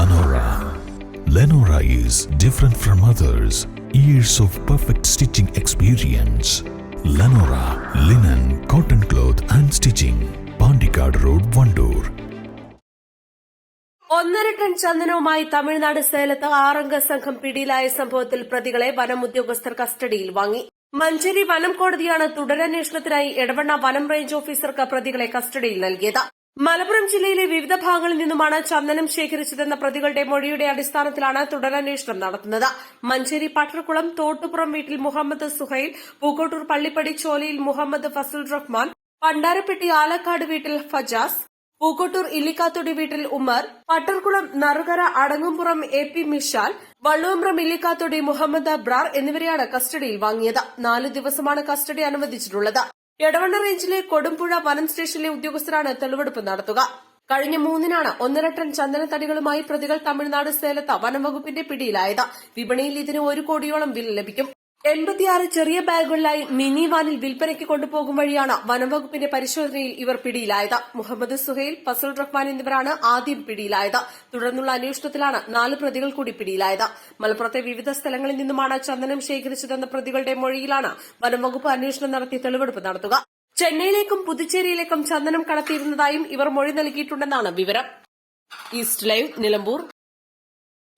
Lenora. Lenora is different from others. Years of perfect stitching experience. Lenora linen, cotton cloth and stitching. Pandikad Road, Vandoor. ഒന്നര ton ചന്ദനവുമായി തമിഴ്നാട് സേലത്ത് ആറംഗ സംഘം പിടിയിലായ സംഭവത്തിൽ പ്രതികളെ വനം ഉദ്യോഗസ്ഥർ കസ്റ്റഡിയിൽ വാങ്ങി മഞ്ചേരി വനം കോടതിയാണ് തുടരന്വേഷണത്തിനായി എടവണ്ണ വനം റേഞ്ച് ഓഫീസർക്ക് പ്രതികളെ കസ്റ്റഡിയിൽ നൽകിയത് മലപ്പുറം ജില്ലയിലെ വിവിധ ഭാഗങ്ങളിൽ നിന്നുമാണ് ചന്ദനം ശേഖരിച്ചതെന്ന പ്രതികളുടെ മൊഴിയുടെ അടിസ്ഥാനത്തിലാണ് തുടരന്വേഷണം നടത്തുന്നത്. മഞ്ചേരി പട്ടർക്കുളം തോട്ടുപുറം വീട്ടിൽ മുഹമ്മദ് സുഹൈൽ പൂക്കോട്ടൂർ പള്ളിപ്പടി ചോലയിൽ മുഹമ്മദ് ഫസൽ റഹ്മാൻ പണ്ടാരപ്പെട്ടി ആലക്കാട് വീട്ടിൽ ഫജാസ് പൂക്കോട്ടൂർ ഇല്ലിക്കാത്തൊടി വീട്ടിൽ ഉമർ പട്ടർകുളം നറുകര അടങ്ങുംപുറം എ പി മിഷാൽ വള്ളുവമ്പ്രം ഇല്ലിക്കാത്തൊടി മുഹമ്മദ് അബ്രാർ എന്നിവരെയാണ് കസ്റ്റഡിയിൽ വാങ്ങിയത്. നാലു ദിവസമാണ് കസ്റ്റഡി അനുവദിച്ചിട്ടുള്ളത്. എടവണ്ണ റേഞ്ചിലെ കൊടുമ്പുഴ വനം സ്റ്റേഷനിലെ ഉദ്യോഗസ്ഥരാണ് തെളിവെടുപ്പ് നടത്തുക. കഴിഞ്ഞ മൂന്നിനാണ് ഒന്നര ടൺ ചന്ദനത്തടികളുമായി പ്രതികൾ തമിഴ്നാട് സേലത്ത് വനംവകുപ്പിന്റെ പിടിയിലായത്. വിപണിയിൽ ഇതിന് ഒരു കോടിയോളം വില ലഭിക്കും. എൺപത്തിയാറ് ചെറിയ ബാഗുകളിലായി മിനി വാനിൽ വിൽപ്പനയ്ക്ക് കൊണ്ടുപോകും വഴിയാണ് വനംവകുപ്പിന്റെ പരിശോധനയിൽ ഇവർ പിടിയിലായത്. മുഹമ്മദ് സുഹൈൽ ഫസൽ റഹ്മാൻ എന്നിവരാണ് ആദ്യം പിടിയിലായത്. തുടർന്നുള്ള അന്വേഷണത്തിലാണ് നാല് പ്രതികൾ കൂടി പിടിയിലായത്. മലപ്പുറത്തെ വിവിധ സ്ഥലങ്ങളിൽ നിന്നുമാണ് ചന്ദനം ശേഖരിച്ചതെന്ന പ്രതികളുടെ മൊഴിയിലാണ് വനംവകുപ്പ് അന്വേഷണം നടത്തി തെളിവെടുപ്പ് നടത്തുക. ചെന്നൈയിലേക്കും പുതുച്ചേരിയിലേക്കും ചന്ദനം കടത്തിയിരുന്നതായും ഇവർ മൊഴി നൽകിയിട്ടുണ്ടെന്നാണ് വിവരം. East live Nilambur.